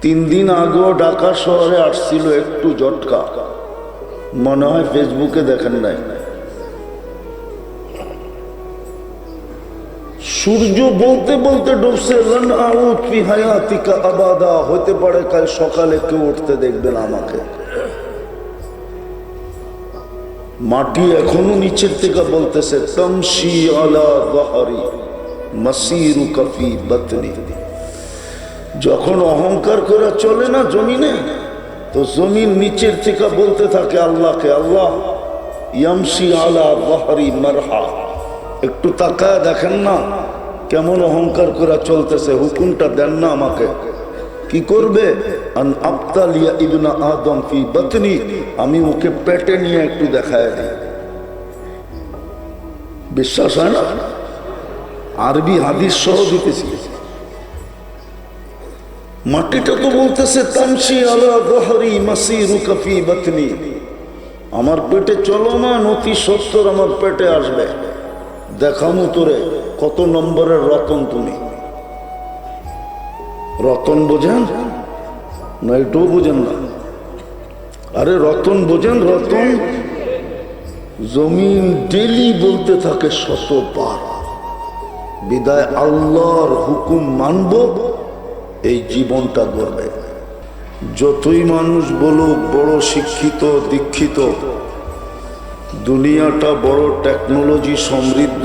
তিন দিন আগেও ঢাকা শহরে আসছিল একটু জটকা। মনে হয় ফেসবুকে দেখেন নাই। সূর্য বলতে বলতে ডুবছে "লান আউদ ফি হায়াতিকা আবাদা। হতে পারে কাল সকালে কেউ উঠতে দেখবেন আমাকে। মাটি এখনও নিচের থেকে বলতেছে, তমশি আলা বাহারি মাসিরু কফি বতনি। যখন অহংকার করে চলে না জমিনে, তো জমিন নিচের থেকে বলতে থাকে আল্লাহকে, আল্লাহ, ইয়ামশি আলা বাহারি মারহা। একটু তাকায় দেখেন না, কেমন অহংকার করে চলতেছে, হুকুমটা দেন না আমাকে। কি করবে? আদম ফি আমি ওকে পেটে নিয়ে একটু দেখায় দিই। বিশ্বাস হয় না? আরবি হাদিস সহ দিতেছি। মাটিটা তো বলতেছে তামসি আলা গহরি মাসিরু কফি বতনি। আমার পেটে চলো না, নতি সত্তর আমার পেটে আসবে। দেখামো তোরে, কত নম্বরের রতন তুমি? রতন বোঝেন? না, এটাও বোঝেন না। আরে, রতন বোঝেন, রতন? জমিন ডেলি বলতে থাকে শতবার। বিদায় আল্লাহর হুকুম মানব এই জীবনটা গড়বে। যতই মানুষ বলুক, বড় শিক্ষিত, দীক্ষিত, দুনিয়াটা বড় টেকনোলজি সমৃদ্ধ,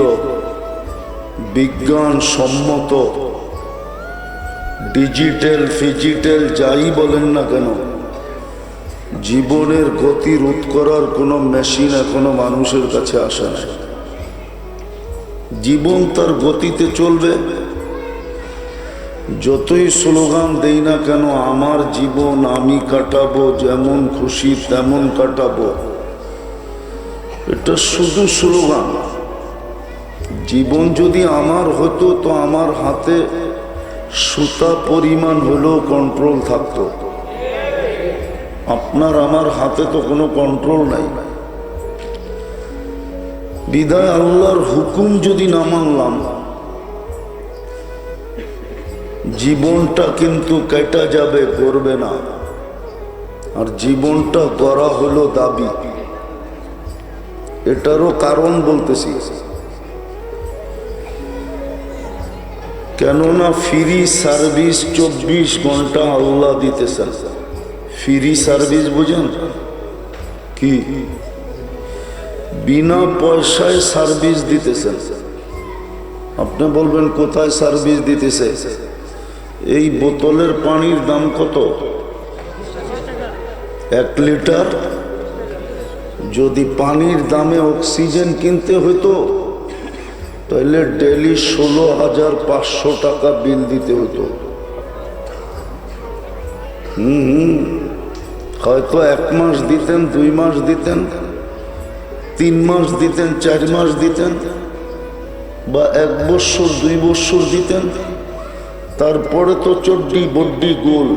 বিজ্ঞান সম্মত ডিজিটাল ফিজিটাল যাই বলেন না কেন, জীবনের গতি রোধ করার কোনো মেশিন এখনও মানুষের কাছে আসে না জীবন তার গতিতে চলবে যতই স্লোগান দেই না কেন, আমার জীবন আমি কাটাবো, যেমন খুশি তেমন কাটাবো। এটা শুধু স্লোগান। জীবন যদি আমার হতো, তো আমার হাতে সুতা পরিমাণ হলেও কন্ট্রোল থাকতো। আপনার আমার হাতে তো কোনো কন্ট্রোল নাই। বিদায় আল্লাহর হুকুম যদি না মানলাম জীবনটা কিন্তু কেটা যাবে, করবে না। আর জীবনটা করা হলো দাবি। এটারও কারণ বলতেছি। কেননা ফ্রি সার্ভিস চব্বিশ ঘণ্টা আল্লাহ দিতেছেন। ফ্রি সার্ভিস বুঝেন? কি? বিনা পয়সায় সার্ভিস দিতেছেন। আপনি বলবেন, কোথায় সার্ভিস দিতেছে? এই বোতলের পানির দাম কত? এক লিটার? যদি পানির দামে অক্সিজেন কিনতে হতো তাহলে ডেলি ষোলো হাজার পাঁচশো টাকা বিল দিতে হতো হুম হুম। হয়তো এক মাস দিতেন, দুই মাস দিতেন, তিন মাস দিতেন, চার মাস দিতেন, বা এক বৎসর দুই বৎসর দিতেন। তারপরে তো চড্ডি বড্ডি গোল।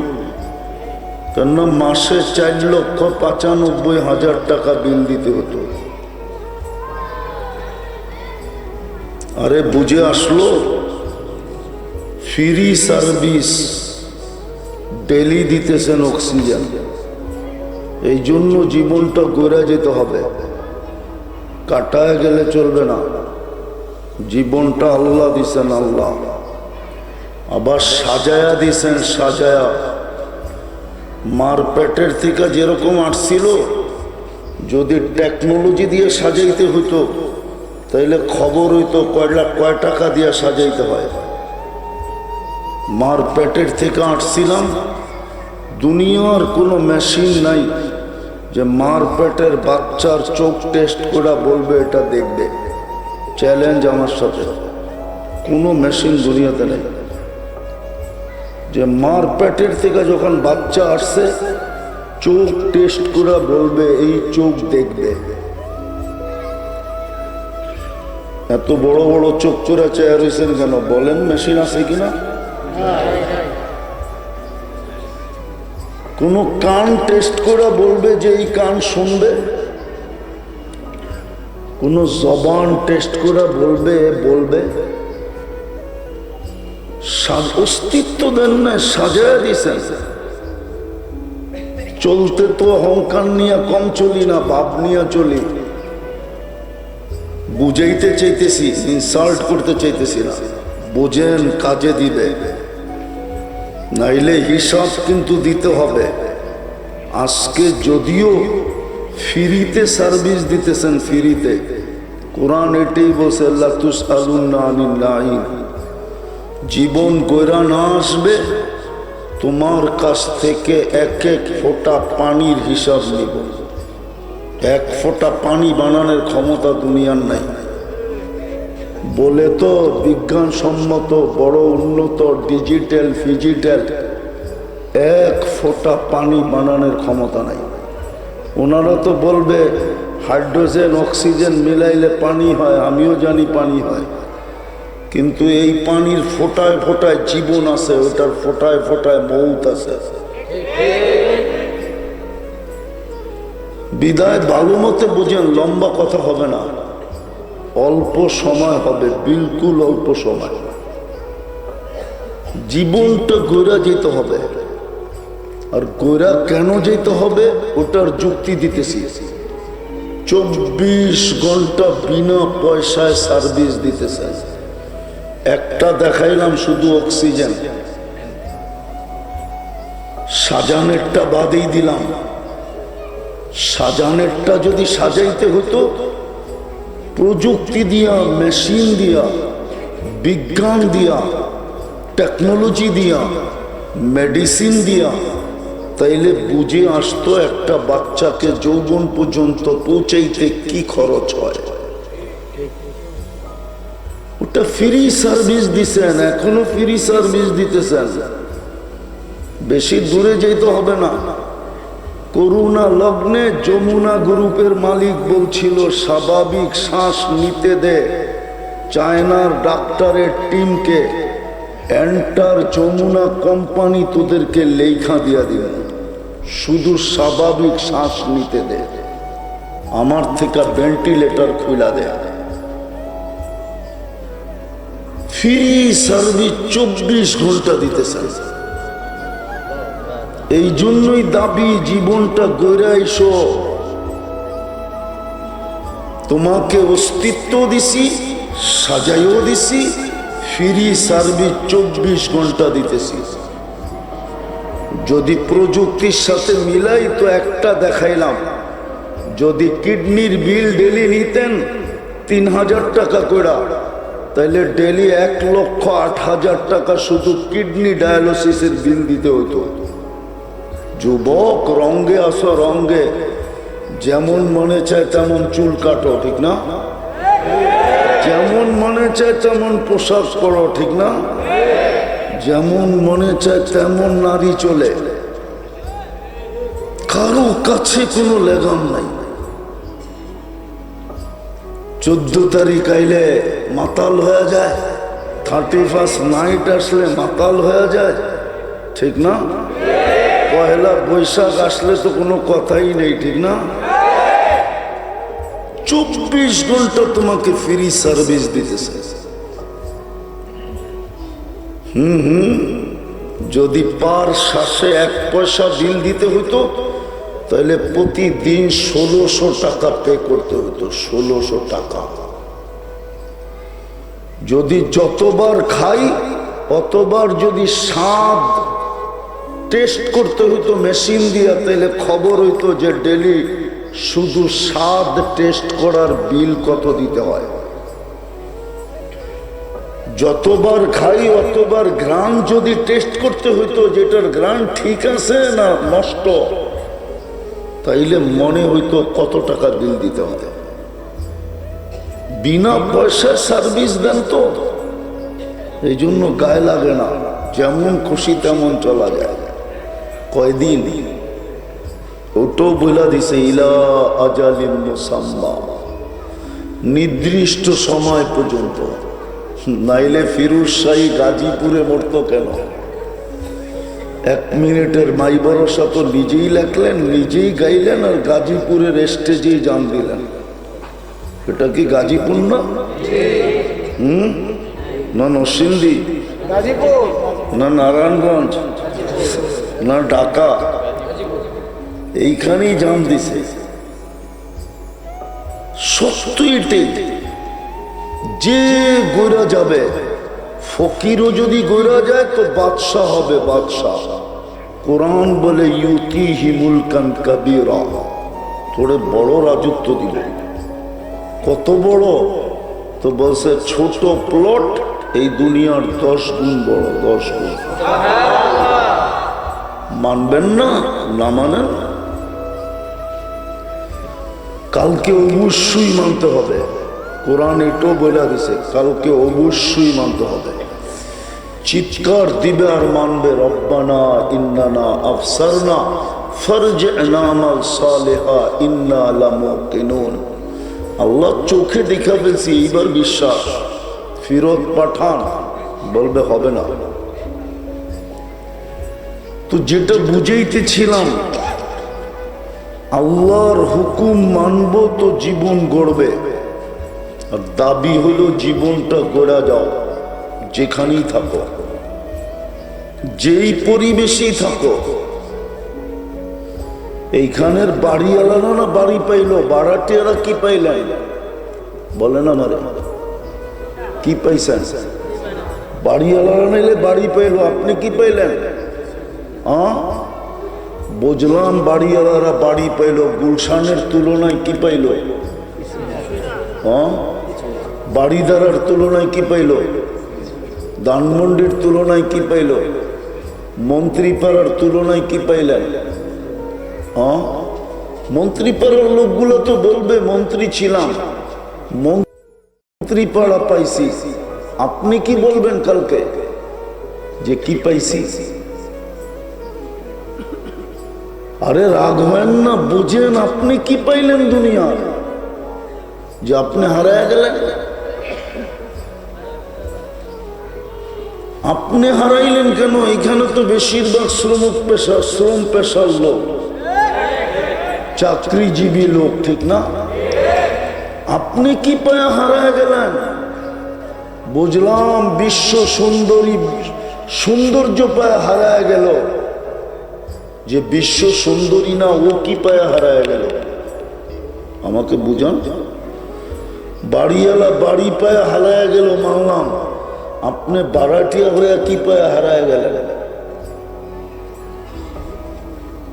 কেননা মাসে চার লক্ষ পঁচানব্বই হাজার টাকা বিল দিতে হতো। আরে বুঝে আসলো? ফ্রি সার্ভিস, ডেলি দিতেছেন অক্সিজেন। এই জন্য জীবনটা গড়ে যেতে হবে। কাটায় গেলে চলবে না। জীবনটা আল্লাহ দিছেন আল্লাহ। আবার সাজায়া দিছেন সাজায়া। মার পেটের থেকে যেরকম আসছিল, যদি টেকনোলজি দিয়ে সাজাইতে হতো তাইলে খবর হইতো কয় লাখ, কয় টাকা দিয়ে সাজাইতে হয়। মার পেটের থেকে আটছিলাম দুনিয়ার কোনো মেশিন নাই যে মার পেটের বাচ্চার চোখ টেস্ট করে বলবে, এটা দেখবে। চ্যালেঞ্জ আমার সাথে। কোনো মেশিন দুনিয়াতে নেই। যে মার পেটের থেকে যখন বাচ্চা আসছে, চোখ টেস্ট করে বলবে, এই চোখ দেখবে। এত বড় বড় চোখ চোরা চেয়ার হয়েছেন কেন? বলেন মেশিন আছে কিনা? কোন কান টেস্ট করে বলবে যে এই কান শুনবে? কোন জবান টেস্ট করে বলবে বলবে? অস্তিত্ব দেন না, সাজায় চলতে তো অহংকার নিয়ে কম চলি না, ভাব নিয়ে চলি। বুঝাইতে চাইতেছি ইনসাল্ট করতে চাইতেছি না। বোঝেন, কাজে দিবে। নাইলে হিসাব কিন্তু দিতে হবে। আজকে যদিও ফ্রিতে সার্ভিস দিতেছেন, ফ্রিতে। কোরআন এটাই বলছে, আল্লাহ তুস আলুন জীবন গৈরা না আসবে, তোমার কাছ থেকে এক এক ফোঁটা পানির হিসাব নিব। এক ফোঁটা পানি বানানোর ক্ষমতা দুনিয়ার নাই। বলে তো বিজ্ঞানসম্মত বড় উন্নত ডিজিটাল ফিজিটাল, এক ফোঁটা পানি বানানোর ক্ষমতা নাই। ওনারা তো বলবে, হাইড্রোজেন, অক্সিজেন মিলাইলে পানি হয়, আমিও জানি পানি হয়। কিন্তু এই পানির ফোটায় ফোটায় জীবন আছে ওটার ফোটায় ফোটায় মৌত আছে। বিদায় ভালো মতে বুঝেন লম্বা কথা হবে না। অল্প সময় হবে, বিলকুল অল্প সময়। জীবনটা গোড়া যেতে হবে। আর গোড়া কেন যেতে হবে, ওটার যুক্তি দিতেছি। চব্বিশ ঘণ্টা বিনা পয়সায় সার্ভিস দিতেছে। একটা দেখাইলাম শুধু অক্সিজেন। সাজানেরটা বাদেই দিলাম। সাজানেরটা যদি সাজাইতে হতো, প্রযুক্তি দিয়া, মেশিন দিয়া, বিজ্ঞান দিয়া, টেকনোলজি দিয়া, মেডিসিন দিয়া, তাইলে বুঝে আসতো একটা বাচ্চাকে যৌবন পর্যন্ত পৌঁছাইতে কি খরচ হয়। ওটা ফ্রি সার্ভিস দিছেন, এখনও ফ্রি সার্ভিস দিতেছেন। বেশি দূরে যেতে হবে না। করুণা লগ্নে যমুনা গ্রুপের মালিক বলছিল, স্বাভাবিক শ্বাস নিতে দে। চায়নার ডাক্তারের টিমকে, এন্টার যমুনা কোম্পানি তোদেরকে লেখা দিয়া দিল শুধু স্বাভাবিক শ্বাস নিতে দে। আমার থেকে ভেন্টিলেটর খুলা দেয় ফ্রি সার্ভিস চব্বিশ ঘণ্টা দিতেছেন। এই জন্যই দাবি জীবনটা এসো তোমাকে অস্তিত্ব দিছি, সাজাইও দিছি, ফ্রি সার্ভিস চব্বিশ ঘণ্টা দিতেছি। যদি প্রযুক্তির সাথে মিলাই তো একটা দেখাইলাম। যদি কিডনির বিল ডেলি নিতেন, তিন হাজার টাকা করে তাহলে ডেলি এক লক্ষ আট হাজার টাকা শুধু কিডনি ডায়ালিসিসের বিল দিতে হতো। যুবক রঙ্গে আসো রঙ্গে যেমন মনে চায় তেমন চুল কাটো, ঠিক না? যেমন মনে চায় তেমন পোশাক পরো, ঠিক না? যেমন মনে চায় তেমন নারী চলে। কারও কাছে কোনো লেগাম নাই। চোদ্দ তারিখ আইলে মাতাল হয়ে যায়। থার্টি ফার্স্ট নাইট আসলে মাতাল হয়ে যায়। ঠিক না? পয়লা বৈশাখ আসলে তো কোনো কথাই নেই, ঠিক না? চব্বিশ ঘণ্টা তোমাকে ফ্রি সার্ভিস দিতেছে। হুম হুম। যদি পার শ্বাসে এক পয়সা বিল দিতে হতো তাহলে প্রতিদিন ষোলোশো টাকা পে করতে হতো, ষোলোশো টাকা। যদি যতবার খাই, অতবার যদি স্বাদ টেস্ট করতে হতো মেশিন দিয়া, তাহলে খবর হইতো যে ডেলি শুধু স্বাদ টেস্ট করার বিল কত দিতে হয়। যতবার খাই, অতবার গ্রান যদি টেস্ট করতে হইতো, যেটার গ্রান ঠিক আছে না নষ্ট? তাইলে মনে হইতো কত টাকা বিল দিতে হবে। বিনা পয়সার সার্ভিস দেন তো। এই জন্য গায়ে লাগে না, যেমন খুশি তেমন চলা যায়। কয়দিন? ওটো বইলা দিছে, ইলা আজালিন মুসাম্মা। নির্দিষ্ট সময় পর্যন্ত। নাইলে ফিরুজ শাহী গাজীপুরে মরত কেন? এক মিনিটের মাই ভরসা তো নিজেই লেখলেন নিজেই গাইলেন আর গাজীপুরের স্টেজেই জান দিলেন। এটা কি গাজীপুর না? হুম? না গাজীপুর। না নারায়ণগঞ্জ। না ঢাকা। এইখানেই জান দিছে। সত্য যে গইরা যাবে ফকিরও যদি গইরা যায় তো বাদশাহ হবে বাদশাহ। কোরআন বলে ইউতি হিমুলকান কাবিরা। থোড়ে বড় রাজত্ব দিবে কত বড়? তো বলছে, ছোট প্লট, এই দুনিয়ার দশ গুণ বড়, দশ গুণ। মানবেন না? না মানেন? কালকে অবশ্যই মানতে হবে। কোরআন এটাও বলে দিছে, কালকে অবশ্যই মানতে হবে। চিৎকার দিবে আর মানবে, রব্বানা ইন্নানা আফসারনা ফরজ নামাল সালেহা, ইন্না লামুকিনুন। আল্লাহ চোখে দেখা ফেলছি এইবার বিশ্বাস। ফিরত পাঠান, বলবে হবে না। তো যেটা বুঝাইতেছিলাম, আল্লাহর হুকুম মানব তো জীবন গড়বে। আর দাবি হলো জীবনটা গড়া যাও, যেখানেই থাকো। যেই পরিবেশেই থাকো। এইখানের বাড়ি আলানো না বাড়ি পাইলো, বাড়াটিয়ারা কি পাইলেন বলেন আমারে। কি পাইছেন? বাড়ি আলাদা নাইলে বাড়ি পাইলো, আপনি কি পাইলেন? বুঝলাম বাড়িওয়ালারা বাড়ি পাইল, গুলশানের তুলনায় কি পাইল? হ্যাঁ বাড়িদারার তুলনায় কি পাইল? ধানমন্ডির তুলনায় কি পাইল? মন্ত্রীপাড়ার তুলনায় কি পাইলেন হ্যাঁ মন্ত্রীপাড়ার লোকগুলো তো বলবে, মন্ত্রী ছিলাম। মন্ত্রীপাড়া পাইছি। আপনি কি বলবেন কালকে? যে কি পাইছি? আরে রাগ হয়েন না, বুঝেন আপনি কি পাইলেন দুনিয়া যে আপনি হারায় গেলেন? আপনি হারাইলেন কেন? এখানে তো বেশিরভাগ শ্রমিক পেশা, শ্রম পেশার লোক। চাকরিজীবী লোক, ঠিক না? আপনি কি পায়ে হারায় গেলেন? বুঝলাম বিশ্ব সুন্দরী, সৌন্দর্য পায়ে হারায় গেল। যে বিশ্ব সুন্দরী না, ও কি পায়ে হারায় গেল? আমাকে বুঝান? বাড়িওয়ালা বাড়ি পায়ে হারায় গেল মানলাম। আপনি বারাটিয়া হয়ে কি পায়ে হারায় গেলেন?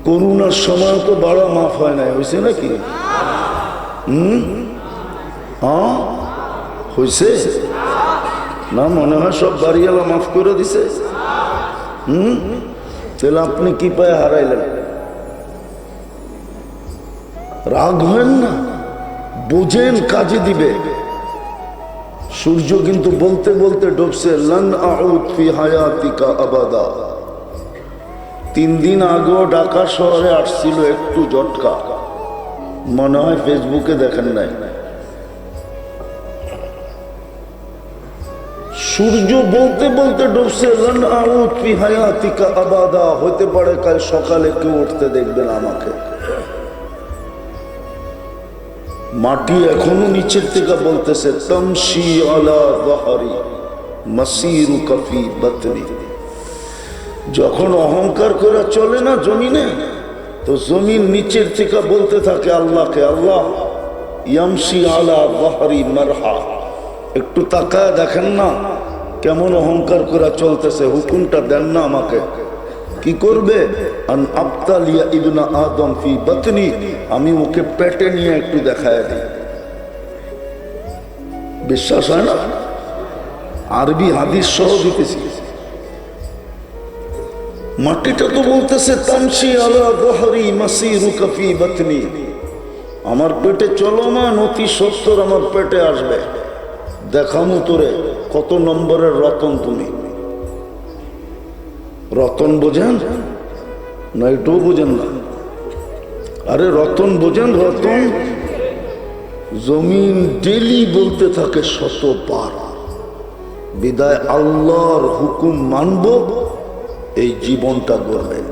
করুণার সময় তো বাড়া মাফ হয় নাই হয়েছে নাকি? হুম? হ্যাঁ হয়েছে না, মনে হয় সব বাড়িওয়ালা মাফ করে দিছে। হুম? তাহলে আপনি কি পায়ে হারাইলেন? রাগ হবেন না? বোঝেন কাজে দিবে। সূর্য কিন্তু বলতে বলতে ডুবছে, লন ফি হায়াতিকা আবাদা। তিন দিন আগেও ঢাকা শহরে আসছিল একটু জটকা মনে হয় ফেসবুকে দেখেন নাই। সূর্য বলতে বলতে ডুবছে রন আউত ফি হায়াতিকা আবাদা। হতে পারে কাল সকালে কেউ উঠতে দেখবেন আমাকে। মাটি এখনও নিচের থেকে বলতেছে, তমশি আলা বাহারি কফি যখন অহংকার করে চলে না জমিনে, তো জমিন নিচের থেকে বলতে থাকে আল্লাহকে, আল্লাহ ইয়ামসি আলা বাহারি মারহা। একটু তাকায় দেখেন না, কেমন অহংকার করে চলতেছে, হুকুমটা দেন না আমাকে। কি করবে? আন আবতালিয়া ইবনা আদম ফি বতনি, আমি ওকে পেটে নিয়ে একটু দেখায় দিই। বিশ্বাস হয় না? আরবি হাদিস সহ দিতেছি। মাটিটা তো বলতেছে তামসি আলা দহরি মাসি রুকাফি বতনি। আমার পেটে চলমান অতি সত্তর আমার পেটে আসবে। দেখামো তোরে, কত নম্বরের রতন তুমি? রতন বোঝেন? না এটাও বোঝেন না। আরে, রতন, বোঝেন রতন? জমিন ডেলি বলতে থাকে শতবার। বিদায় আল্লাহর হুকুম মানব, এই জীবনটা গড়বে